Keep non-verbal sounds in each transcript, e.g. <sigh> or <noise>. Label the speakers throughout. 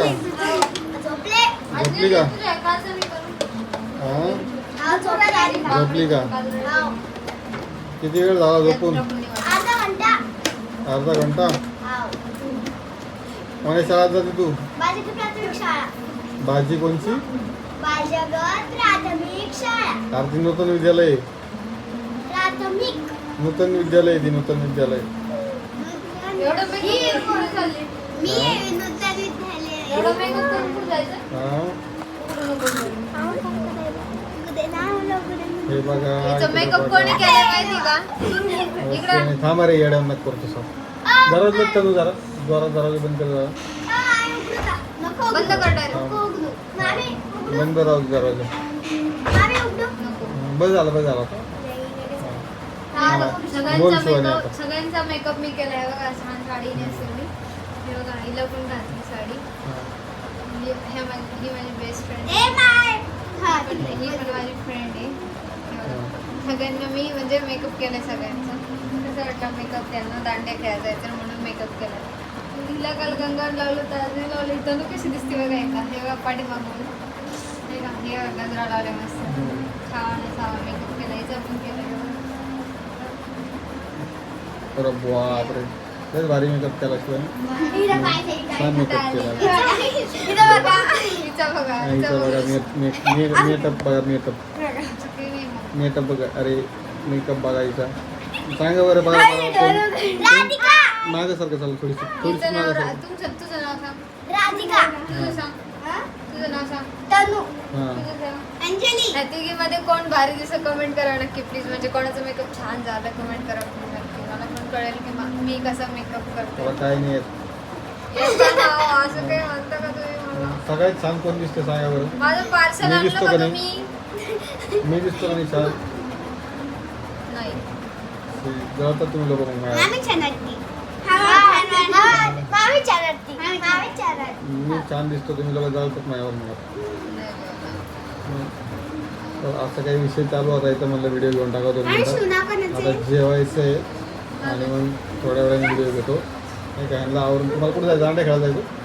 Speaker 1: का?
Speaker 2: झोपले.
Speaker 1: का? हा?
Speaker 2: हा झोपला
Speaker 1: का?
Speaker 2: हाव.
Speaker 1: किती वेळ झाला झोपून?
Speaker 2: अर्धा घंटा.
Speaker 1: अर्धा घंटा?
Speaker 2: हाव.
Speaker 1: कोण्या शाळेत जाते तू? भाजी कोणची? आरती नूतन विद्यालय? नूतन विद्यालय ती नूतन विद्यालय. हा. हे बघा
Speaker 3: मेकअप. कोणी केलाय माहिती का? इकडं.
Speaker 1: थांब रे येड्या नको करतो सर. दरवाजा बंद कर तू जरा. जरा दरवाजा बंद कर जरा.
Speaker 2: नको
Speaker 3: बंद कर
Speaker 2: उघडू.
Speaker 1: बंद राहू दे दरवाजा. बस झालं बस झालं.
Speaker 3: हा, सगळ्यांचा मेकअप
Speaker 1: आता.
Speaker 3: सगळ्यांचा मेकअप मी केलाय बघा छान साडी नेसली मी हे बघा हिला पण घातली साडी.
Speaker 1: हा.
Speaker 3: माझी ही माझी बेस्ट फ्रेंड
Speaker 2: हा
Speaker 3: पण ही पण माझी फ्रेंड आहे हे. सगळ्यांना मी म्हणजे मेकअप केलाय सगळ्यांचा. कसं वाटलं मेकअप त्यांना? दांड्या खेळायला जायचं म्हणून मेकअप केला हिला काल गंगावर लावलं तर नाही लावलं इथं कशी दिसते बघा एकदा? हे बघा पाठीमागून हे बघा हे गजरा लावले मस्त. छान असा मेकअप केला हिचा पण केला
Speaker 1: अरे लयच भारी मेकअप केला छान मेकअप केला.
Speaker 2: इथं बघा.
Speaker 1: मेकअप बघा मेकअप. मेकअप बघा. अरे मेकअप बघायचा सांगा बरं बघा. बघा कोण-
Speaker 2: राधिका!
Speaker 1: मागं सारखं चालू थोडीशी थोडीशी
Speaker 3: हिचं
Speaker 1: मागं
Speaker 3: नाव रा-
Speaker 1: सारखं
Speaker 3: तुमचं तुझं नाव सांग.
Speaker 2: राधिका.
Speaker 3: तुझं सांग.
Speaker 2: हा? अंजली.
Speaker 3: या तिघीमध्ये कोण भारी दिसत कमेंट करा नक्की प्लीज म्हणजे कोणाचं मेकअप छान झालं कमेंट करा please नक्की मला पण कळेल की मा- कसा मेकअप करते.
Speaker 1: काय नाही येत.
Speaker 3: ना, असं काही म्हणता का तुम्ही मला?
Speaker 1: सगळ्यात छान कोण दिसते सांगा बरं
Speaker 3: माझं पार्सल
Speaker 1: मी
Speaker 3: आणलं
Speaker 1: दिसतो
Speaker 3: का
Speaker 1: का नाही?
Speaker 3: तुम्ही?
Speaker 1: मी दिसतो का नाही छान
Speaker 3: नाही.
Speaker 1: जळतात तुम्ही लोक मग माझ्या.
Speaker 2: मामी छान वाटते. मामी छान वाटते. मामी छान वाटते.
Speaker 1: मी छान दिसतो तुम्ही लोक जळतात माझ्यावर मग.
Speaker 3: नाही बोलणार.
Speaker 1: तर असं काही विषय चालू होता इथं म्हणलं व्हिडिओ घेऊन टाका दोन
Speaker 2: आणि
Speaker 1: मिनिटं.
Speaker 2: सुना पण
Speaker 1: आता जेवायचं आहे आणि मग थोड्या वेळाने व्हिडिओ घेतो. नाही काय ह्यांना आवरून तुम्हाला कुठे जायचं? दांडे खेळायला जायचं?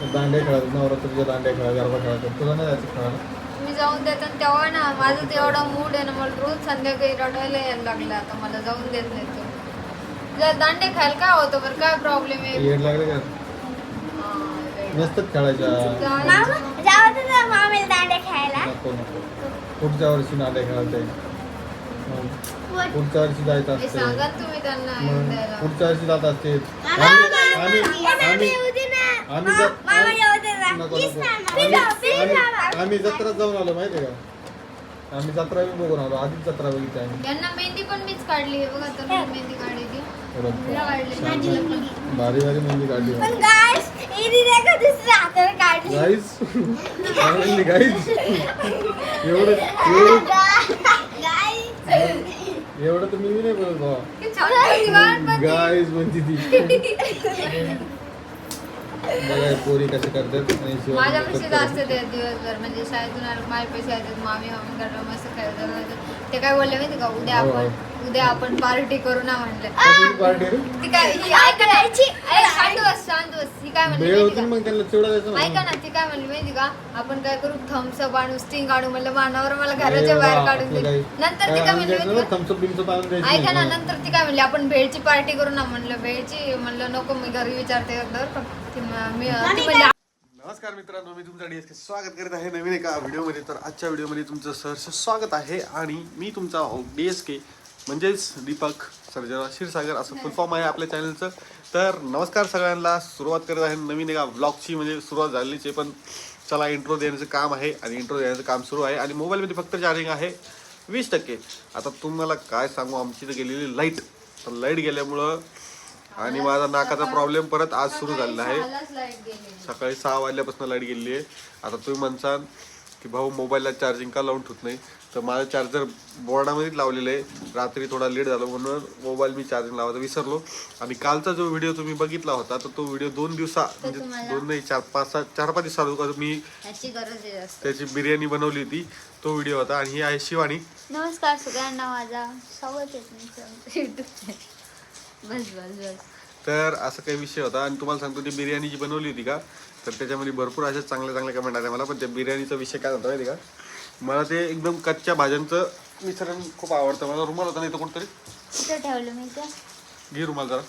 Speaker 1: तर दांडे खेळायचं. नवरात्रीचे दांडे खेळा गरबा खेळायचं तुला नाही जायचं खेळायला?
Speaker 3: तुम्ही जाऊन देतात तेव्हा ना माझं ते एवढा मूड आहे ना मला रोज संध्याकाळी रडायला यायला लागलं. आता मला जाऊन देत नाही तो. जर दांडे खायला काय होतं बरं? काय प्रॉब्लेम आहे?
Speaker 1: येड लागले का?
Speaker 3: हा.
Speaker 1: नसतात खेळायच्या.
Speaker 2: मामा जाऊ दे ना मामीला दांड्या खेळायला.
Speaker 1: नको नको. पुढच्या वर्षी दांडे खेळायचे पुढच्या वर्षी जायचं असते.
Speaker 3: सांगा तुम्ही त्यांना
Speaker 1: मग पुढच्या वर्षी जात असते. आम्ही आम्ही आम्ही
Speaker 2: येऊ दे ना.
Speaker 1: आम्ही जर-
Speaker 2: मामा येऊ दे ना.
Speaker 1: नको नको. आम्ही
Speaker 2: Please, please
Speaker 1: आम्ही- आम्ही जत्रात जाऊन आलो माहितीये का? आम्ही जत्रा बी बघून आलो आधीच जत्रा बघितली आम्ही.
Speaker 3: यांना मेहंदी पण मीच काढली आहे बघा तर मी मेहंदी काढली ती. तिला काढली माझी.
Speaker 1: भारी भारी मेहंदी काढली
Speaker 2: पण नाही का दुसऱ्या हाताने काढली?
Speaker 1: गाईज <laughs> चांगली गाईज एवढं <laughs> एवढं <laughs> एवढं तर मी नाही बोलत भावा. गाईज म्हणते ती. बघा पोरी कसे करतात आणि शिवाय
Speaker 3: माझ्या
Speaker 1: makeup
Speaker 3: पैसे
Speaker 1: करतात.
Speaker 3: असते ते दिवसभर. म्हणजे शाळेतून आलं माझे पैसे येतात मामी मामी मस्त खेळतात ते काय बोलले माहिती का? उद्या
Speaker 1: हो,
Speaker 3: आपण उद्या आपण पार्टी करू ना म्हणलं.
Speaker 1: पार्टी रे
Speaker 3: ती काय ही ऐका शांत बस शांत बस. ही काय म्हणली
Speaker 1: वेळ
Speaker 3: माहिती
Speaker 1: होती
Speaker 3: का?
Speaker 1: ना मग त्यांना चिवडा द्यायचं
Speaker 3: ऐका
Speaker 1: ना
Speaker 3: ना ती काय म्हणली माहिती का? आपण काय करू थम्सअप आणू स्टिंग आणू म्हणलं मानावर मला घराच्या बाहेर काढून दे. नंतर ती काय म्हणली माहिती का?
Speaker 1: आणून
Speaker 3: ऐका ना. नंतर ती काय म्हणली आपण भेळची पार्टी करू ना म्हणलं भेळची म्हणलं नको मी घरी विचारते एकदा बरं का. ती म- मी ती म्हणली
Speaker 4: नमस्कार मित्रांनो मी तुमच्या डीएसके स्वागत करीत आहे नवीन एका व्हिडिओमध्ये. तर आजच्या व्हिडिओमध्ये तुमचं सहर्ष स्वागत आहे आणि मी तुमचा डी एस के म्हणजेच दीपक सर्जरा क्षीरसागर असं फुल फॉर्म आहे आपल्या चॅनलचं तर नमस्कार सगळ्यांना. सुरुवात करत आहे नवीन एका व्लॉगची म्हणजे सुरुवात झालेलीच आहे पण चला इंट्रो देण्याचं काम आहे आणि इंट्रो देण्याचं काम सुरू आहे. आणि मोबाईलमध्ये फक्त चार्जिंग आहे वीस टक्के. आता तुम्हाला काय सांगू? आमची तर गेलेली लाइट तर लाइट गेल्यामुळं आणि माझा नाकाचा प्रॉब्लेम परत आज सुरू झालेला आहे. सकाळी सहा वाजल्यापासून लाइट गेलेली आहे. आता तुम्ही म्हणसान की भाऊ मोबाईलला चार्जिंग का लावून ठेवत नाही? तर माझं चार्जर बोर्डामध्येच लावलेलं आहे. रात्री थोडा लेट झाला म्हणून मोबाईल मी चार्जिंग लावायचा विसरलो. आणि कालचा जो व्हिडिओ तुम्ही बघितला होता तर तो व्हिडिओ दोन दिवसा म्हणजे दोन नाही चार पाच सात चार पाच दिवसात मी त्याची बिर्याणी बनवली होती. तो व्हिडिओ होता. आणि ही आहे शिवानी.
Speaker 3: नमस्कार सगळ्यांना माझा स्वागत आहे तुमचं युट्यूब बस बस बस.
Speaker 4: तर असं काही विषय होता. आणि तुम्हाला सांगतो ती बिर्याणी जी बनवली होती का तर त्याच्यामध्ये भरपूर अशा चांगल्या चांगल्या कमेंट आल्या. मला पण त्या बिर्याणीचा विषय काय होता माहिती का? मला ते एकदम कच्च्या भाज्यांचं मिश्रण खूप आवडतं. मला रुमाल होता नाही तर कुठतरी
Speaker 2: ठेवलं मी
Speaker 4: घे रुमाल जरा.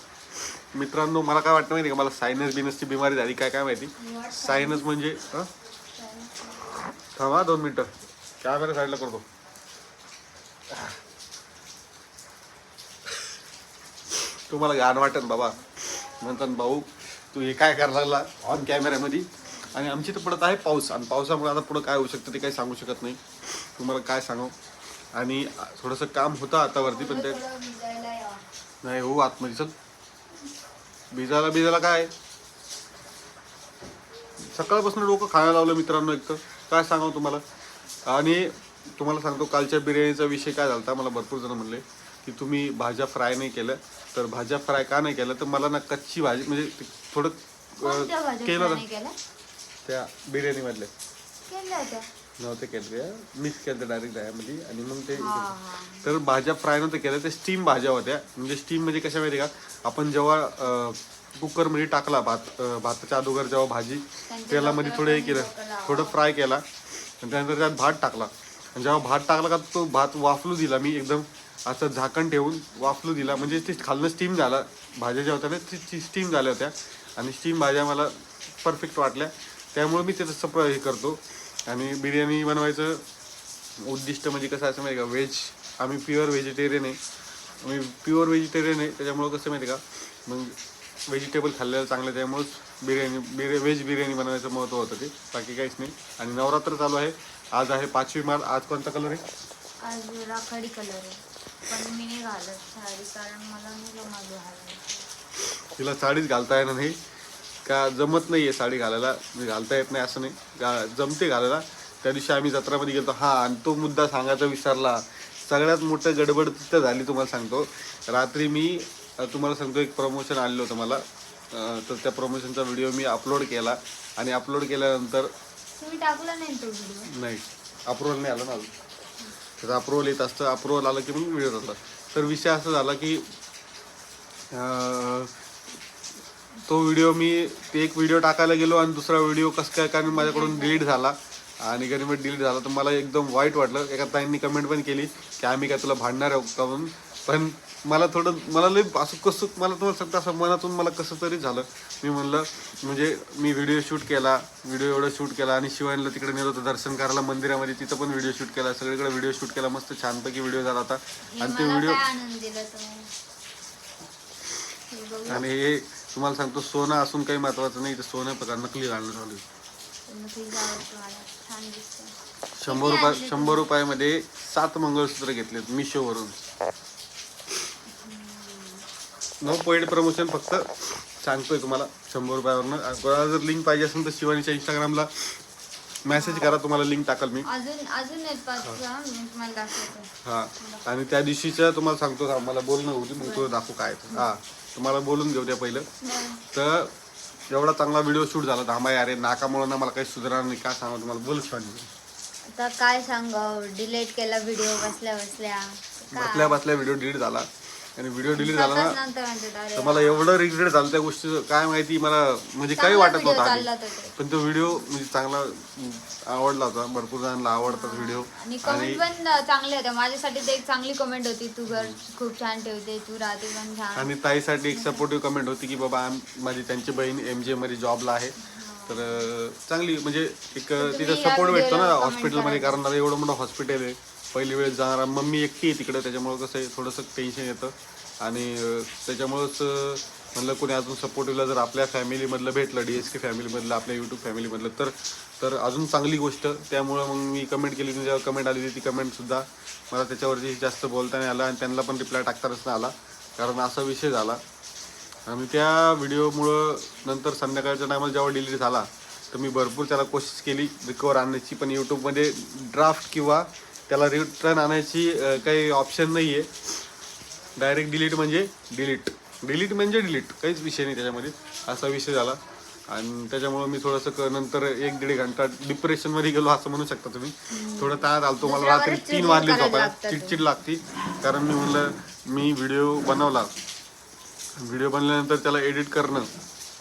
Speaker 4: मित्रांनो मला काय वाटतं माहिती का? मला सायनस बिनसची बिमारी झाली. काय काय माहिती? सायनस म्हणजे हं? थांबा दोन मिनटं. कॅमेरा साईडला करतो. तुम्हाला घाण वाटत बाबा. म्हणतात भाऊ तू हे काय करायला लागला? ऑन कॅमेऱ्यामध्ये आणि आमची तर पडत आहे पाऊस. आणि पावसामुळे आता पुढं काय होऊ शकतं ते काही सांगू शकत नाही. तुम्हाला काय सांगू? आणि थोडंसं काम होतं आता वरती पण ते. नाही हो आतमध्ये चल. भिजायला भिजायला काय? सकाळपासून डोकं खायला लावलं मित्रांनो एक तर. काय सांगावं तुम्हाला? आणि तुम्हाला सांगतो कालच्या बिर्याणीचा विषय काय झाला मला भरपूर जण म्हणले. की तुम्ही भाज्या फ्राय नाही केल्या तर भाज्या फ्राय का नाही केल्या? तर मला ना कच्ची भाजी म्हणजे ते थोडं अं, केलं ना? त्या बिर्याणीमधल्या.
Speaker 3: केल्या होत्या.
Speaker 4: नव्हते केले मिक्स केलं डायरेक्ट दह्यामध्ये आणि मग ते. तर भाज्या फ्राय नव्हत्या केल्या त्या स्टीम भाज्या होत्या. म्हणजे स्टीम म्हणजे कशा माहिती का? आपण जेव्हा कुकरमध्ये टाकला भात अं, भाताच्या अगोदर जेव्हा भाजी तेलामध्ये थोडं हे केलं थोडं फ्राय केला आणि त्यानंतर त्यात भात टाकला. आणि जेव्हा भात टाकला का तो भात वाफलू दिला. मी एकदम असं झाकण ठेवून वाफलू दिला. म्हणजे ते खालनं स्टीम झाला. भाज्या ज्या होत्या ना ती स्टीम झाल्या होत्या. आणि स्टीम भाज्या मला परफेक्ट वाटल्या. त्यामुळे मी त्याचं सप हे करतो. आणि बिर्याणी बनवायचं उद्दिष्ट म्हणजे कसं असं माहिती का? व्हेज आम्ही प्युअर व्हेजिटेरियन आहे. आम्ही प्युअर व्हेजिटेरियन आहे. त्याच्यामुळं कसं माहिती का? मग व्हेजिटेबल खाल्लेलं चांगलं त्यामुळंच बिर्याणी बिर्या व्हेज बिर्याणी बनवायचं महत्त्व होतं ते. बाकी काहीच नाही. आणि नवरात्र चालू आहे. आज आहे पाचवी मार्च. आज कोणता कलर आहे?
Speaker 3: आज राखाडी कलर आहे. पण मी नाही घालत साडी कारण मला नाही जमत घालायला.
Speaker 4: तिला साडीच घालता येणार नाही. का जमत नाही आहे साडी घालायला. घालता येत नाही असं नाही. गा जमते घालायला. त्या दिवशी आम्ही जत्रामध्ये गेलो हा आणि तो मुद्दा सांगायचा विसरला. सगळ्यात मोठं गडबड तिथं झाली तुम्हाला सांगतो. रात्री मी तुम्हाला सांगतो एक प्रमोशन आलेलं होतं मला. तर त्या प्रमोशनचा व्हिडिओ मी अपलोड केला. आणि अपलोड केल्यानंतर
Speaker 3: नाही
Speaker 4: अप्रुव्हल नाही. आलं ना त्याचं अप्रुव्हल येत असतं. अप्रुव्हल आलं की मग व्हिडिओ जातात तर विषय असा झाला की तो व्हिडिओ मी ते एक व्हिडिओ टाकायला गेलो आणि दुसरा व्हिडिओ कसं काय कारण माझ्याकडून डिलीट झाला. आणि गणिमत डिलीट झाला. तर मला एकदम वाईट वाटलं. एका ताईंनी कमेंट पण केली की आम्ही काय तुला भांडणार आहोत का म्हणून? पण मला थोडं मला लई असं कसं मला तुम्हाला सांगतं असं मनातून मला कसं तरी झालं. मी म्हणलं म्हणजे मी व्हिडिओ शूट केला व्हिडिओ एवढं शूट केला आणि शिवानीला तिकडे नेलं होतं दर्शन करायला मंदिरामध्ये तिथं पण व्हिडिओ शूट केला सगळीकडे व्हिडिओ शूट केला मस्त छानपैकी व्हिडिओ झाला होता. आणि ते व्हिडिओ
Speaker 3: बघू.
Speaker 4: आणि हे तुम्हाला सांगतो सोनं असून काही महत्वाचं नाही तर सोनं प्रकार नकली घालणं चालू शंभर रुपये शंभर रुपयामध्ये सात मंगळसूत्र घेतलेत मिशोवरून. नो पेड प्रमोशन फक्त सांगतोय तुम्हाला शंभर रुपयावरनं. कोणाला जर लिंक पाहिजे असेल तर शिवानीच्या इंस्टाग्रामला मेसेज करा तुम्हाला लिंक टाकल मी.
Speaker 3: अजून अजून एक पाच हा, मी तुम्हाला दाखवतो.
Speaker 4: हा. आणि त्या दिवशीच्या तुम्हाला सांगतो का, मला बोलणं होती मग तुला दाखवू काय ते. हा तुम्हाला बोलून घेऊ द्या पहिलं. तर एवढा चांगला व्हिडिओ शूट झाला. थांबा अरे नाकामुळे ना मला काही सुधारणार नाही. काय सांगा तुम्हाला? बोल शिवानी.
Speaker 3: आता काय सांग डिलीट केला व्हिडिओ बसल्या बसल्या
Speaker 4: बसल्या बसल्या व्हिडिओ डिलीट झाला. आणि व्हिडिओ डिलीट झाला ना तर मला एवढं रिग्रेट झालं त्या गोष्टीचं. काय माहिती मला म्हणजे काही वाटत नव्हतं आधी. पण तो व्हिडिओ म्हणजे चांगला आवडला होता. भरपूर जणांना आवडतात व्हिडिओ
Speaker 3: आणि कमेंट पण चांगले होते. माझ्यासाठी एक चांगली कमेंट होती. तू घर खूप छान ठेवते तू राहते पण छान.
Speaker 4: आणि ताईसाठी एक सपोर्टिव्ह कमेंट होती की बाबा आम- माझी त्यांची बहीण एम जे मध्ये जॉबला आहे. तर अं, चांगली म्हणजे एक तिथं
Speaker 3: तुम्ही या
Speaker 4: सपोर्ट भेटतो ना
Speaker 3: comment
Speaker 4: हॉस्पिटलमध्ये कारण आता एवढं मोठं हॉस्पिटल आहे. पहिली वेळेस जाणार मम्मी एकटी आहे तिकडे त्याच्यामुळं कसं आहे थोडंसं टेन्शन येतं. आणि त्याच्यामुळंच म्हणलं कोणी अजून सपोर्टिव्हला जर आपल्या फॅमिलीमधलं भेटलं डी एस के फॅमिलीमधलं आपल्या यूट्यूब फॅमिलीमधलं तर तर अजून चांगली गोष्ट. त्यामुळं मग मी कमेंट केली जेव्हा कमेंट आली ती कमेंटसुद्धा मला त्याच्यावरती जास्त बोलता नाही आलं आणि त्यांना पण रिप्लाय टाकताच नाही आला. कारण असा विषय झाला. आणि त्या व्हिडिओमुळं नंतर संध्याकाळच्या टायमाला जेव्हा डिलीट झाला तर मी भरपूर त्याला कोशिश केली रिकवर आणण्याची. पण यूट्यूबमध्ये ड्राफ्ट किंवा त्याला रिटर्न आणायची काही ऑप्शन नाही आहे डायरेक्ट डिलीट म्हणजे डिलीट डिलीट म्हणजे डिलीट काहीच विषय नाही त्याच्यामध्ये. असा विषय झाला. आणि त्याच्यामुळं मी थोडंसं क- नंतर एक दीड घंटा डिप्रेशनमध्ये गेलो असं म्हणू शकता तुम्ही. थोडं ताण आलतो. मला रात्री तीन वाजले झोपायला. चिडचिड लागती. कारण मी म्हणलं मी व्हिडिओ बनवला. व्हिडिओ बनल्यानंतर त्याला एडिट करणं.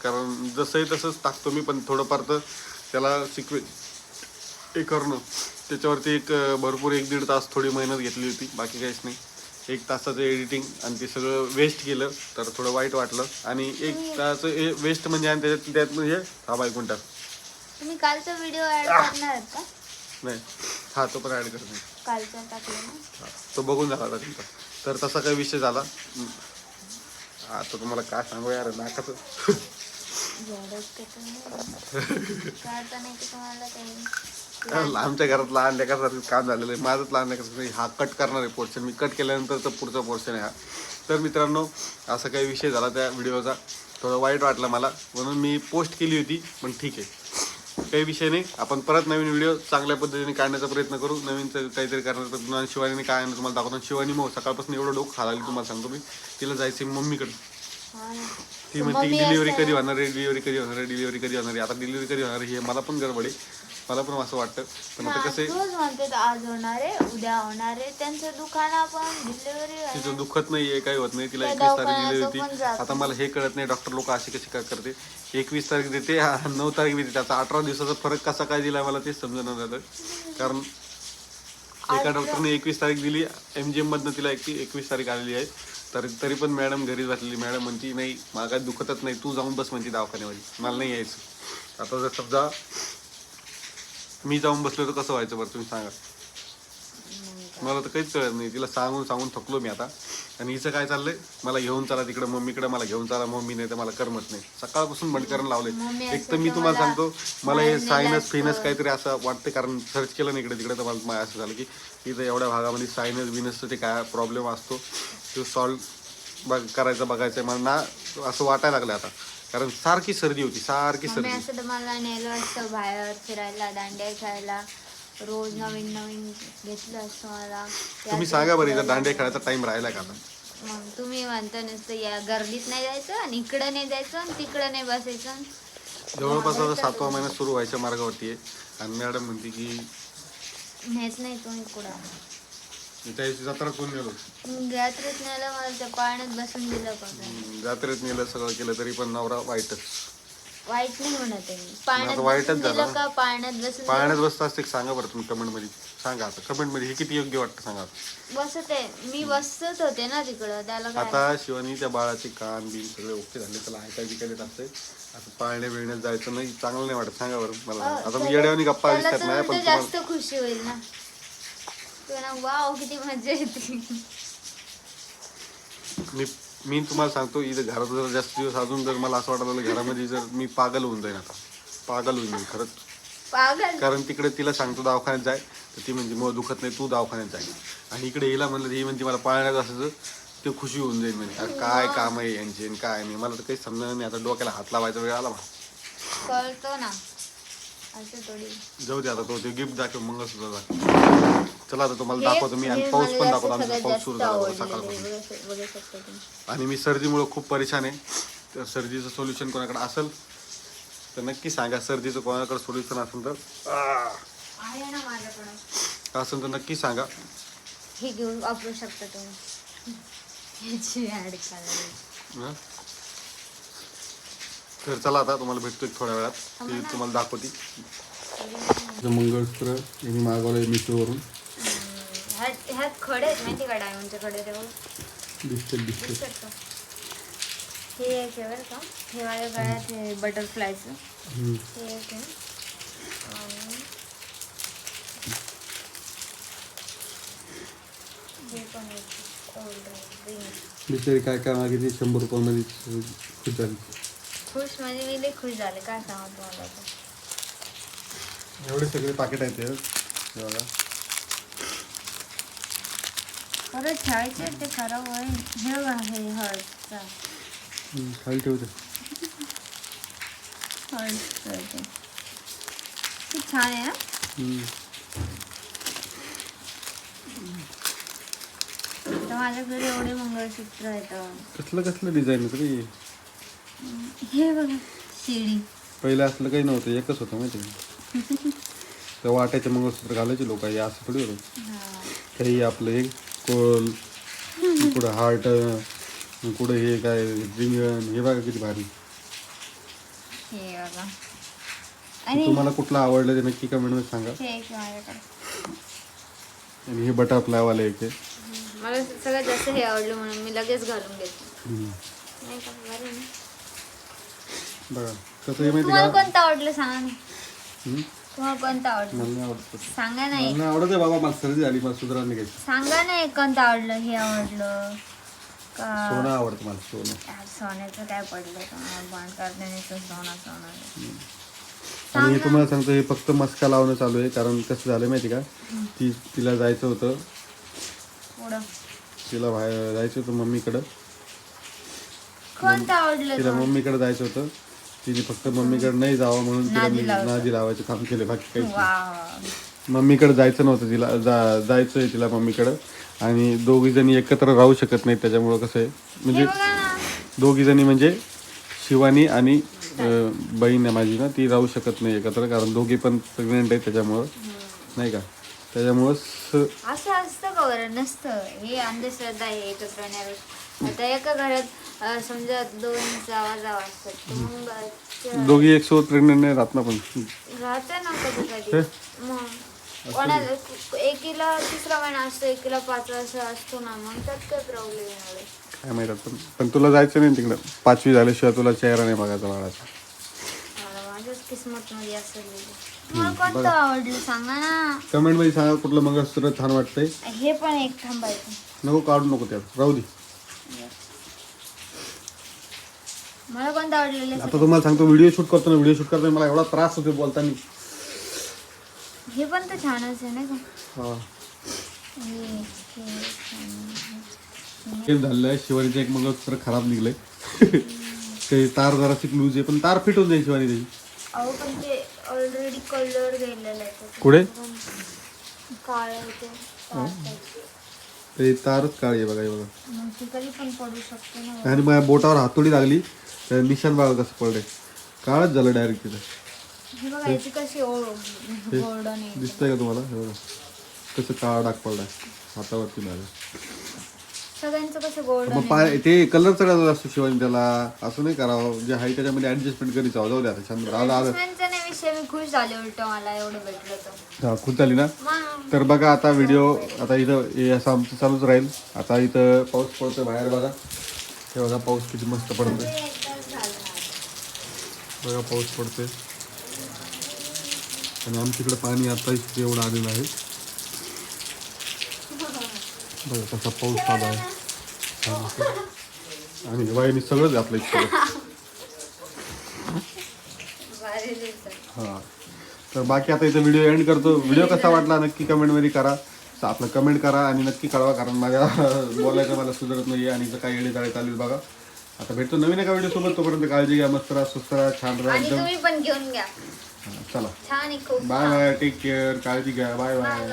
Speaker 4: कारण जसंही तसंच टाकतो मी पण थोडंफार तर त्याला शिकवे हे करणं. त्याच्यावरती एक भरपूर एक दीड तास थोडी मेहनत घेतली होती बाकी काहीच नाही. एक तासाचं एडिटिंग आणि ते सगळं वेस्ट केलं तर थोडं वाईट वाटलं. आणि एक तासाचं हे वेस्ट म्हणजे आणि त्याच्यात त्यात म्हणजे हा बाय कोणता?
Speaker 3: तुम्ही कालचा व्हिडिओ ऍड करणार आहात का?
Speaker 4: नाही. हा तो पण ॲड करतो
Speaker 3: कालचा टाकला ना?
Speaker 4: हा, तो बघून झाला होता तुमचा. तर तसा काही विषय झाला. आता तुम्हाला काय सांगू यार नाकाचं.
Speaker 3: नाही. नाही की तुम्हाला काही?
Speaker 4: आमच्या घरात लहान लेकरासारखं काम झालेलं आहे. माझंच लहान लेकरासारखं हा कट करणार आहे पोर्शन मी कट केल्यानंतर तर पुढचा पोर्शन आहे हा. तर मित्रांनो असा काही विषय झाला त्या व्हिडिओचा. थोडं वाईट वाटलं मला. म्हणून मी पोस्ट केली होती पण ठीक आहे. काही विषय नाही. आपण परत नवीन व्हिडिओ चांगल्या पद्धतीने काढण्याचा प्रयत्न करू. नवीन काहीतरी करण्याचा प्रयत्न शिवानीने काय आहे तुम्हाला दाखवतो. शिवानी मग सकाळपासून एवढं डोकं खालाली तुम्हाला सांगतो मी. तिला जायचं मम्मीकडे.
Speaker 3: हा ना.
Speaker 4: ती म्हणते डिलिव्हरी कधी होणार आहे? डिलिव्हरी कधी होणार आहे? डिलिव्हरी कधी होणार आहे? आता डिलिव्हरी कधी होणार आहे हे मला पण गडबड आहे. मला पण असं वाटतं. पण आता कसं आहे
Speaker 3: रोज म्हणते आज होणार आहे उद्या होणार. आहे त्यांचं दुकान आपण डिलिव्हरी
Speaker 4: तिचं दुखत नाहीये काही होत नाही. तिला
Speaker 3: त्या
Speaker 4: एकवीस तारीख दिली
Speaker 3: पण
Speaker 4: होती.
Speaker 3: जात.
Speaker 4: आता मला हे कळत नाही डॉक्टर लोक अशी कशी काय करते. एकवीस तारीख देते नऊ तारीख देते. त्याचा अठरा दिवसाचा फरक कसा काय दिला मला तेच समजणार झालं. कारण एका डॉक्टरने एकवीस तारीख दिली एम जी मधनं तिला एक एकवीस तारीख आलेली आहे. तर तरी पण मॅडम घरी बसलेली. मॅडम म्हणती नाही मला काय दुखतच नाही. तू जाऊन बस म्हणते दवाखान्यामध्ये. मला नाही यायचं. आता जर समजा मी जाऊन बसलो तर कसं व्हायचं बरं तुम्ही सांगा. मला तर काहीच कळत नाही. तिला सांगून सांगून थकलो मी आता. आणि हिचं काय चाललंय? मला घेऊन चला तिकडे मम्मीकडे मला घेऊन चला मम्मी नाही तर मला करमत नाही. सकाळपासून बंडकरण लावले एक तर मी तुम्हाला सांगतो मला हे सायनस. फिनस काहीतरी असं वाटतं कारण सर्च केलं ना इकडे तिकडे तर मला असं झालं की इथं एवढ्या भागामध्ये सायनस बिनसचं ते काय प्रॉब्लेम असतो? तो सॉल्व बघ करायचा बघायचं मला ना असं वाटायला लागलं आता. कारण सारखी सर्दी होती सारखी
Speaker 3: मम्मी
Speaker 4: सर्दी.
Speaker 3: असं तर मला नेलं असतं बाहेर फिरायला दांड्या खेळायला. रोज नवीन नवीन घेतलं असतं मला.
Speaker 4: तुम्ही सांगा बरं इथं. दांडे खेळायचा टाइम राहिला का आता?
Speaker 3: मग तुम्ही म्हणता नुसतं या गर्दीत नाही जायचं आणि इकडं नाही जायचं आणि तिकडं नाही बसायचं.
Speaker 4: जवळपास आता सातवा महिना सुरू व्हायच्या मार्गावरती आहे. आणि मॅडम म्हणते की
Speaker 3: नेत नाही तुम्ही कुठं.
Speaker 4: त्या दिवशी जत्रा कोण नेलो?
Speaker 3: यात्रेत नेलं मला त्या पाण्यात बसून दिलं पण
Speaker 4: जत्रेत नेलं सगळं केलं तरी पण नवरा वाईटच.
Speaker 3: वाईट नाही म्हणत आहे मी. पाण्यात
Speaker 4: आता वाईटच
Speaker 3: बसून
Speaker 4: झालं
Speaker 3: दिलं
Speaker 4: ना.
Speaker 3: का पाण्यात बसून
Speaker 4: पाण्यात बसता असते सांगा बरं तुम्ही कमेंटमध्ये. सांगा आता कमेंटमध्ये हे किती योग्य वाटतं सांगा
Speaker 3: बसत आहे. मी बसत होते ना तिकडं त्याला काय?
Speaker 4: आता शिवानी त्या बाळाचे कान बिन सगळे ओके झाले त्याला ऐकाय बिकायला असते असं पाळण्या बिळण्यात जायचं नाही चांगलं नाही वाटत सांगा बरं मला.
Speaker 3: अं,
Speaker 4: आता मी येड्यावानी गप्पा
Speaker 3: त्याला तर
Speaker 4: नाही
Speaker 3: उलटं
Speaker 4: पण तुम्हाला
Speaker 3: जास्त खुशी होईल ना. तो ना वाव किती मजा येते.
Speaker 4: मी मी तुम्हाला सांगतो इथं घरात जर जास्त दिवस अजून जर मला असं लागलं घरामध्ये जर मी पागल होऊन जाईन आता. पागल होऊन जाईन खरंच.
Speaker 3: पागल?
Speaker 4: कारण तिकडे तिला सांगतो दवाखान्यात जाय. तर ती म्हणते मग दुखत नाही तू दवाखान्यात जाय. आणि इकडे हिला म्हणलं ही म्हणते मला पाळण्यात असायचं ते खुशी होऊन जाईल म्हणजे. अरे काय काम आहे यांचे आणि काय नाही. मला तर काही समजणार नाही आता डोक्याला हात लावायचा वेळ आला मला.
Speaker 3: कळतो ना. असं थोडी.
Speaker 4: जाऊ दे आता तो ते गिफ्ट दाखव मंगळसूत्र दाखव. चला आता तुम्हाला दाखवतो. मी आणि
Speaker 3: हे
Speaker 4: पाऊस पण दाखवतो. आमचा पाऊस सुरू झाला बघा सकाळपासून. आणि मी सर्दीमुळे खूप परेशान आहे. तर सर्दीचं सोल्युशन कोणाकडे असेल तर नक्की सांगा. सर्दीचं कोणाकडे सोल्युशन असेल तर असेल तर नक्की सांगा.
Speaker 3: हे घेऊन वापरू शकता तुम्ही.
Speaker 4: हं? तर चला आता तुम्हाला भेटतो थोड्या वेळात. ती तुम्हाला दाखवते. मंगळसूत्र यांनी मागवलंय मिशोवरून.
Speaker 3: ह्यात ह्यात खडे आहेत माहिती का डायमंडचे खडे ते बघ?
Speaker 4: दिसते दिसते
Speaker 3: दिसतात का? हे एक आहे बरं का. हे माझ्या गळ्यात हे बटरफ्लायचं हे एक आहे. आणि हे पण एक.
Speaker 1: बिचारी काय काय मागितली? शंभर रुपयामध्ये खुश झाली.
Speaker 3: खुश म्हणजे मी लई खुश झाले. काय सांगू तुम्हाला आता.
Speaker 4: एवढे सगळे पाकिट आहेत. हे बघा.
Speaker 3: परत ठेवायचे ते खराब होईल हे हे
Speaker 1: हम्म, खाली ठेवते
Speaker 3: हर्टचं ते. खूप छान आहे. तर माझ्याकडे एवढे मंगळसूत्र आहेत
Speaker 1: कसलं कसलं डिझाईन आहे तरी
Speaker 3: हे बघा शिडी.
Speaker 1: पहिलं असलं काही नव्हतं एकच होतं माहिती आहे <laughs> ते वाटायचे मंगळसूत्र घालायचे लोक असं थोडी होतं.
Speaker 3: हा.
Speaker 1: काही आपलं एक कोल पुढं हार्ट
Speaker 4: कुठं हे काय रिंगण हे बघा किती भारी
Speaker 3: हे बघा आणि
Speaker 4: तुम्हाला कुठलं आवडलं ते नक्की कमेंटमध्ये सांगा
Speaker 3: हे एक माझ्याकडे
Speaker 4: आणि हे बटरफ्लायवाले एक आहे.
Speaker 3: मला सगळ्यात जास्त हे आवडलं म्हणून मी लगेच घालून घेतलं
Speaker 4: हम्म.
Speaker 3: नाही का बरं ना?
Speaker 4: बघा कसं आहे माहिती
Speaker 3: तुम्हाला
Speaker 4: का
Speaker 3: कोणतं आवडलं सांगा ना
Speaker 4: हम्म?
Speaker 3: तुम्हाला कोणतं
Speaker 4: नाही आवडत.
Speaker 3: सांगा नाही
Speaker 4: नाही आवडत बाबा मला सर्दी झाली मला सुधारा निघायची
Speaker 3: सांगा ना एक कोणतं आवडलं हे आवडलं? का?
Speaker 4: सोनं आवडतं मला सोनं.
Speaker 3: यार, सोन्याचं काय पडलं का बंद करताना सोना सोना.
Speaker 4: आणि हे तुम्हाला सांगतो हे फक्त मस्का लावणं चालू आहे कारण कसं झालं माहिती का? ती तिला जायचं होतं.
Speaker 3: पुढं.
Speaker 4: तिला बाहेर जायचं होतं मम्मीकडं.
Speaker 3: कोणतं आवडलं
Speaker 4: तिला मम्मीकडे जायचं होतं. तिने फक्त मम्मीकडे नाही जावं म्हणून तिला मी. नादी लावायचं काम केलं बाकी नाही.
Speaker 3: वा
Speaker 4: मम्मीकडे जायचं नव्हतं तिला जा जायचंय तिला मम्मीकडं. आणि दोघी जणी एकत्र राहू शकत नाहीत त्याच्यामुळं कसं आहे म्हणजे दोघी जणी म्हणजे शिवानी आणि बहीण आहे माझी ना ती राहू शकत नाही एकत्र कारण दोघी पण प्रेग्नेंट आहेत त्याच्यामुळं. नाही का? त्याच्यामुळं
Speaker 3: असं असतं का बरं? नसतं. हे अंधश्रद्धा आहे एकत्र आता एका घरात अं, समजा दोन जावा जावा असतात तर मग ते
Speaker 4: दोघी एक सोबत प्रेग्नेंट नाही राहत ना पण.
Speaker 3: राहतं ना कधी? कधी मग कोणाला एकीला तिसरा महिना असतो एकीला पाचवा असं असतो ना मग त्यात काय प्रॉब्लेम एवढे
Speaker 4: काय माहीत आता. पण तुला जायचं नाही तिकडं? पाचवी झाल्याशिवाय तुला चेहरा नाही बघायचा बाळाचा.
Speaker 3: मला माझ्याच किस्मत मध्ये असं लिहिलं मला कोणतं आवडलं सांगा ना.
Speaker 4: कमेंटमध्ये सांगा कुठलं मंगळसूत्र छान वाटतंय.
Speaker 3: हे पण एक थांबायचं.
Speaker 4: नको काढू नको त्यात. राहू दे.
Speaker 3: मला कोणतं आवडलेलं
Speaker 4: आता तुम्हाला सांगतो व्हिडिओ शूट करतो ना व्हिडिओ शूट करताना मला एवढा त्रास होतो बोलताना.
Speaker 3: हे पण तर छानच आहे नाही का?
Speaker 4: हा.
Speaker 3: हे हे.
Speaker 4: हे झालेलं आहे शिवानीचं एक मंगळसूत्र खराब निघलंय. <laughs> ते तार जराशी लूज आहे पण तार फिट होऊन जाईल शिवानी त्याची.
Speaker 3: अहो पण ते ऑलरेडी कलर गेलेला आहे. त्याचा.
Speaker 4: कुठे?
Speaker 3: काळं आहे ते तार.
Speaker 4: ते तारच काळी आहे बघा हे बघा.
Speaker 3: मग ती कधी पण पडू शकते ना.
Speaker 4: आणि माझ्या बोटावर हातोडी लागली. तर निशाण बघा कसं पडलंय? काळच झालं डायरेक्ट तिथं.
Speaker 3: हे बघा याची कशी ओळ गोल्डन आहे.
Speaker 4: दिसतंय का तुम्हाला? हे बघा. कसं काळा डाग पडलाय. हातावरती माझ्या
Speaker 3: सगळ्यांचं कसं गोल्डन
Speaker 4: मग पाय ते कलर चढायचा असतो शिवानी त्याला. असं नाही करावं. जे आहे त्याच्यामध्ये ऍडजस्टमेंट करीत जाऊ जाऊ द्या आता छान आलं आलं
Speaker 3: नाही विषय. मी खुश झाले उलट मला एवढं भेटलं तर.
Speaker 4: हा खुश झाली ना? तर बघा आता व्हिडिओ आता इथं हे असं आमचं चालूच राहील. आता इथं पाऊस पडतोय बाहेर बघा. हे बघा पाऊस किती मस्त पडतोय. बघा पाऊस पडतोय. आणि आमच्याकडे पाणी आता इथे एवढं आलेलं आहे. बघा कसा पाऊस आला आहे. आणि वाईनी सगळंच घातलं
Speaker 3: इथे हां
Speaker 4: हा. तर बाकी आता इथं व्हिडिओ एंड करतो. व्हिडिओ कसा वाटला नक्की कमेंटमध्ये करा. आपलं कमेंट करा आणि नक्की कळवा कारण माझ्या <laughs> बोलायचं मला सुधारत नाही आणि इथं काही येडे जाळे चालेल बघा. आता भेटतो नवीन एका व्हिडिओ सोबत तोपर्यंत काळजी घ्या मस्त राहा सुस्त राहा छान राहा
Speaker 3: आणि
Speaker 4: एकदम.
Speaker 3: तुम्ही पण घेऊन घ्या.
Speaker 4: हा, चला.
Speaker 3: छान आहे खूप.
Speaker 4: बाय बाय टेक केअर काळजी घ्या बाय बाय